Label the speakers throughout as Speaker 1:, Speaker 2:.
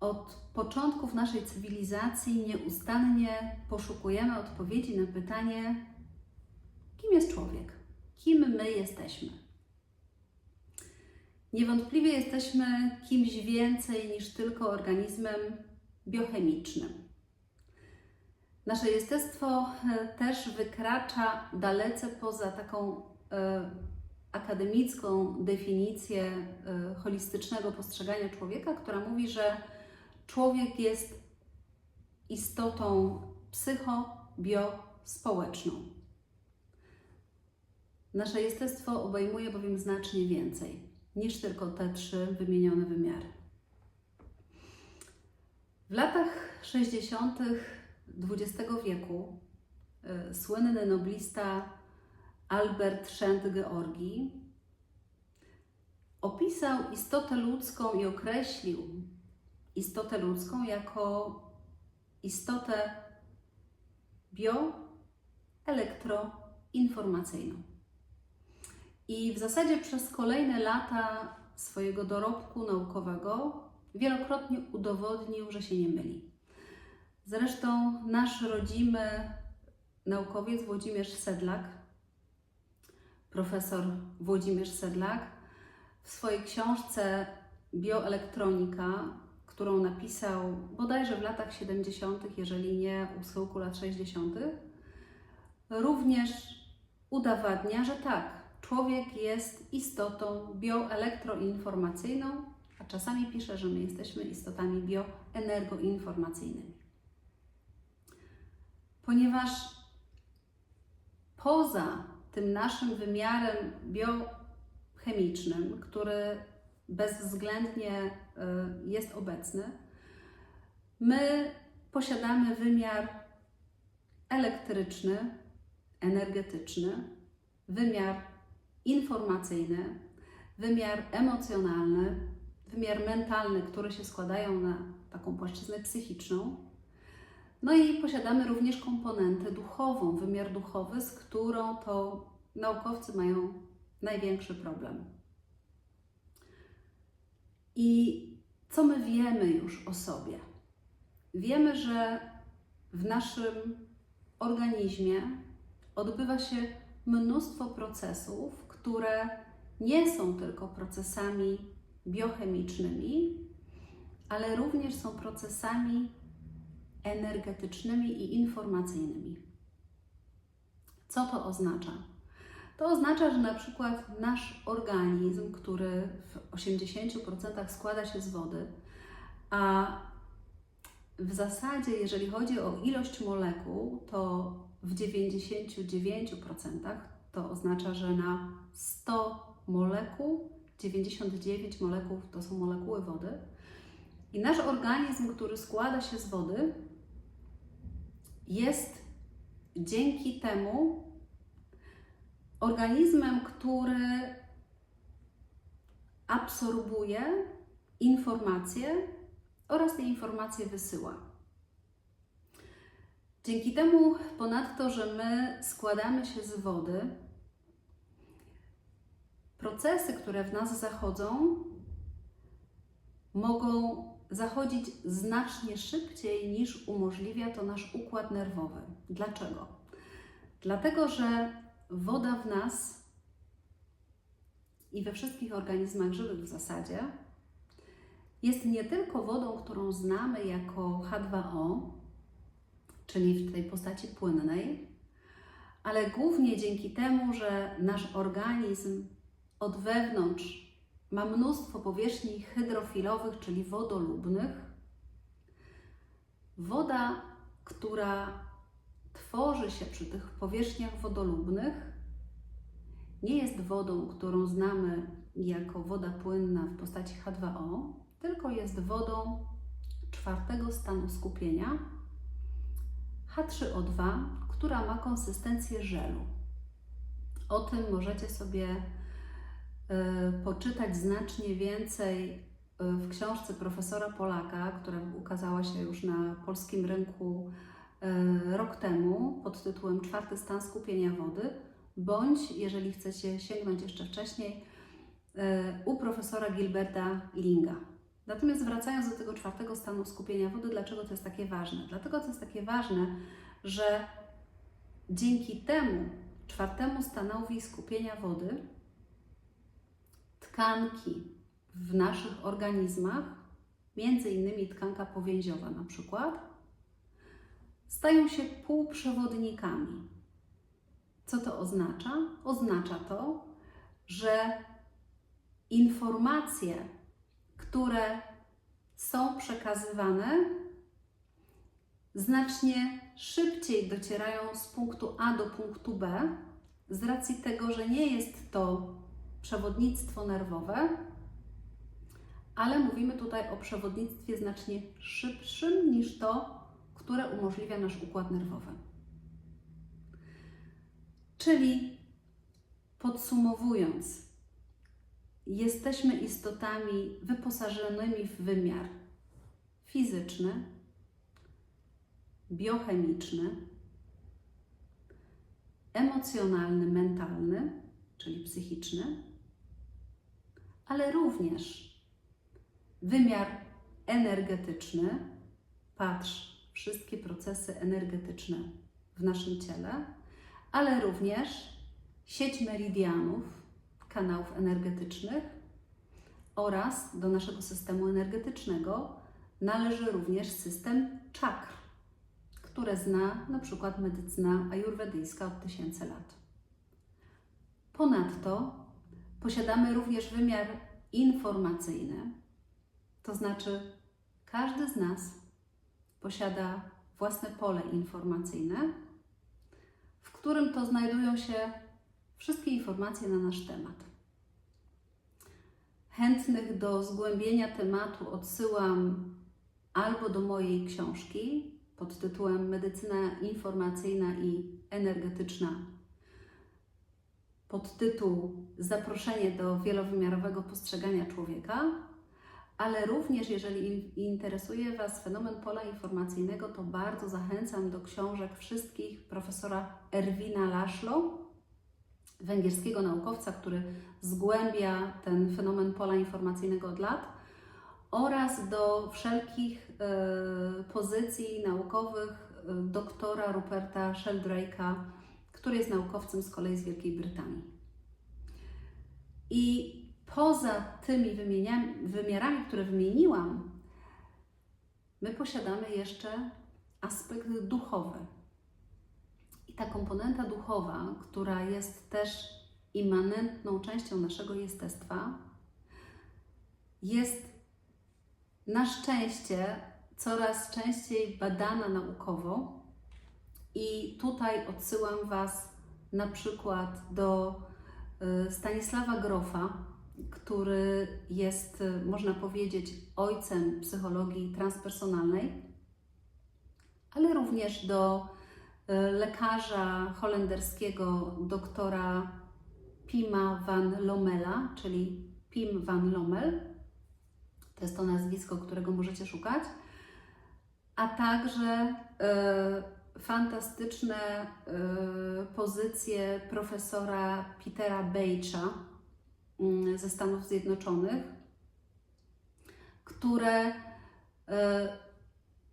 Speaker 1: Od początków naszej cywilizacji nieustannie poszukujemy odpowiedzi na pytanie, kim jest człowiek, kim my jesteśmy. Niewątpliwie jesteśmy kimś więcej niż tylko organizmem biochemicznym. Nasze jestestwo e, też wykracza dalece poza taką e, akademicką definicję e, holistycznego postrzegania człowieka, która mówi, że człowiek jest istotą psycho-bio-społeczną. Nasze jestestwo obejmuje bowiem znacznie więcej niż tylko te trzy wymienione wymiary. W latach 60. XX wieku y, słynny noblista Albert Szent-Georgi opisał istotę ludzką i określił istotę ludzką jako istotę bioelektroinformacyjną. I w zasadzie przez kolejne lata swojego dorobku naukowego wielokrotnie udowodnił, że się nie myli. Zresztą nasz rodzimy naukowiec Włodzimierz Sedlak, profesor Włodzimierz Sedlak, w swojej książce Bioelektronika, którą napisał bodajże w latach 70., jeżeli nie u schyłku lat 60., również udowadnia, że tak, człowiek jest istotą bioelektroinformacyjną, a czasami pisze, że my jesteśmy istotami bioenergoinformacyjnymi. Ponieważ poza tym naszym wymiarem biochemicznym, który bezwzględnie jest obecny, my posiadamy wymiar elektryczny, energetyczny, wymiar informacyjny, wymiar emocjonalny, wymiar mentalny, które się składają na taką płaszczyznę psychiczną. No i posiadamy również komponentę duchową, wymiar duchowy, z którą to naukowcy mają największy problem. I co my wiemy już o sobie? Wiemy, że w naszym organizmie odbywa się mnóstwo procesów, które nie są tylko procesami biochemicznymi, ale również są procesami energetycznymi i informacyjnymi. Co to oznacza? To oznacza, że na przykład nasz organizm, który w 80% składa się z wody, a w zasadzie, jeżeli chodzi o ilość molekuł, to w 99% to oznacza, że na 100 molekuł 99 molekuł to są molekuły wody. I nasz organizm, który składa się z wody, jest dzięki temu organizmem, który absorbuje informacje oraz te informacje wysyła. Dzięki temu, ponadto, że my składamy się z wody, procesy, które w nas zachodzą, mogą zachodzić znacznie szybciej niż umożliwia to nasz układ nerwowy. Dlaczego? Dlatego, że woda w nas i we wszystkich organizmach żywych w zasadzie jest nie tylko wodą, którą znamy jako H2O, czyli w tej postaci płynnej, ale głównie dzięki temu, że nasz organizm od wewnątrz ma mnóstwo powierzchni hydrofilowych, czyli wodolubnych. Woda, która tworzy się przy tych powierzchniach wodolubnych, nie jest wodą, którą znamy jako woda płynna w postaci H2O, tylko jest wodą czwartego stanu skupienia H3O2, która ma konsystencję żelu. O tym możecie sobie y, poczytać znacznie więcej y, w książce profesora Polaka, która ukazała się już na polskim rynku rok temu pod tytułem Czwarty stan skupienia wody, bądź jeżeli chcecie sięgnąć jeszcze wcześniej, u profesora Gilberta Linga. Natomiast wracając do tego czwartego stanu skupienia wody, dlaczego to jest takie ważne? Dlatego to jest takie ważne, że dzięki temu czwartemu stanowi skupienia wody tkanki w naszych organizmach, między innymi tkanka powięziowa na przykład, stają się półprzewodnikami. Co to oznacza? Oznacza to, że informacje, które są przekazywane, znacznie szybciej docierają z punktu A do punktu B, z racji tego, że nie jest to przewodnictwo nerwowe, ale mówimy tutaj o przewodnictwie znacznie szybszym niż to, które umożliwia nasz układ nerwowy. Czyli podsumowując, jesteśmy istotami wyposażonymi w wymiar fizyczny, biochemiczny, emocjonalny, mentalny, czyli psychiczny, ale również wymiar energetyczny. Patrz, wszystkie procesy energetyczne w naszym ciele, ale również sieć meridianów, kanałów energetycznych oraz do naszego systemu energetycznego należy również system czakr, które zna na przykład medycyna ajurwedyjska od tysięcy lat. Ponadto posiadamy również wymiar informacyjny, to znaczy każdy z nas posiada własne pole informacyjne, w którym to znajdują się wszystkie informacje na nasz temat. Chętnych do zgłębienia tematu odsyłam albo do mojej książki pod tytułem Medycyna informacyjna i energetyczna, pod tytuł Zaproszenie do wielowymiarowego postrzegania człowieka, ale również jeżeli interesuje Was fenomen pola informacyjnego, to bardzo zachęcam do książek wszystkich profesora Erwina Laszlo, węgierskiego naukowca, który zgłębia ten fenomen pola informacyjnego od lat, oraz do wszelkich e, pozycji naukowych e, doktora Ruperta Sheldrake'a, który jest naukowcem z kolei z Wielkiej Brytanii. I poza tymi wymiarami, które wymieniłam, my posiadamy jeszcze aspekt duchowy. I ta komponenta duchowa, która jest też immanentną częścią naszego jestestwa, jest na szczęście coraz częściej badana naukowo. I tutaj odsyłam Was na przykład do y, Stanisława Grofa, który jest, y, można powiedzieć, ojcem psychologii transpersonalnej, ale również do y, lekarza holenderskiego doktora Pima van Lommela, czyli Pim van Lommel. To jest to nazwisko, którego możecie szukać. A także y, fantastyczne y, pozycje profesora Petera Bejcza, ze Stanów Zjednoczonych, które e,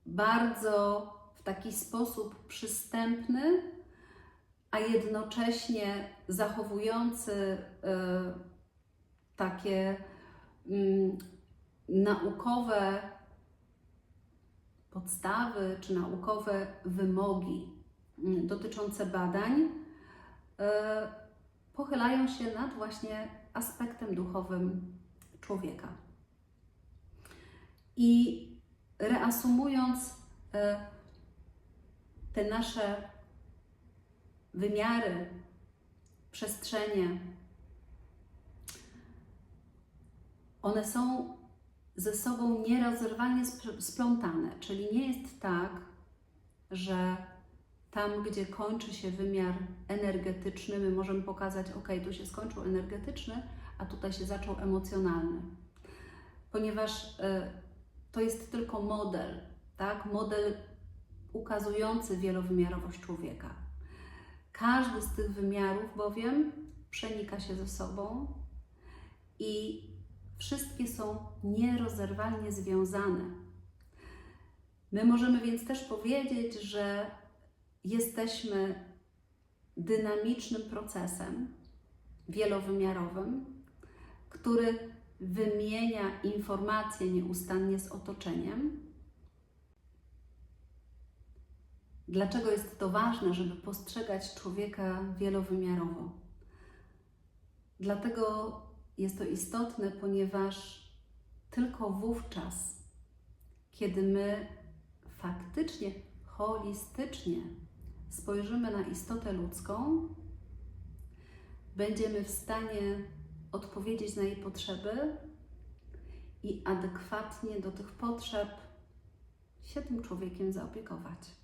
Speaker 1: bardzo w taki sposób przystępny, a jednocześnie zachowujący e, takie mm, naukowe podstawy czy naukowe wymogi mm, dotyczące badań e, pochylają się nad właśnie aspektem duchowym człowieka. I reasumując e, te nasze wymiary, przestrzenie, one są ze sobą nierozerwalnie splątane, czyli nie jest tak, że tam, gdzie kończy się wymiar energetyczny, my możemy pokazać, ok, tu się skończył energetyczny, a tutaj się zaczął emocjonalny. Ponieważ y, to jest tylko model, tak? Model ukazujący wielowymiarowość człowieka. Każdy z tych wymiarów bowiem przenika się ze sobą i Wszystkie są nierozerwalnie związane. My możemy więc też powiedzieć, że jesteśmy dynamicznym procesem wielowymiarowym, który wymienia informacje nieustannie z otoczeniem. Dlaczego jest to ważne, żeby postrzegać człowieka wielowymiarowo? Dlatego jest to istotne, ponieważ tylko wówczas, kiedy my faktycznie, holistycznie spojrzymy na istotę ludzką, będziemy w stanie odpowiedzieć na jej potrzeby i adekwatnie do tych potrzeb się tym człowiekiem zaopiekować.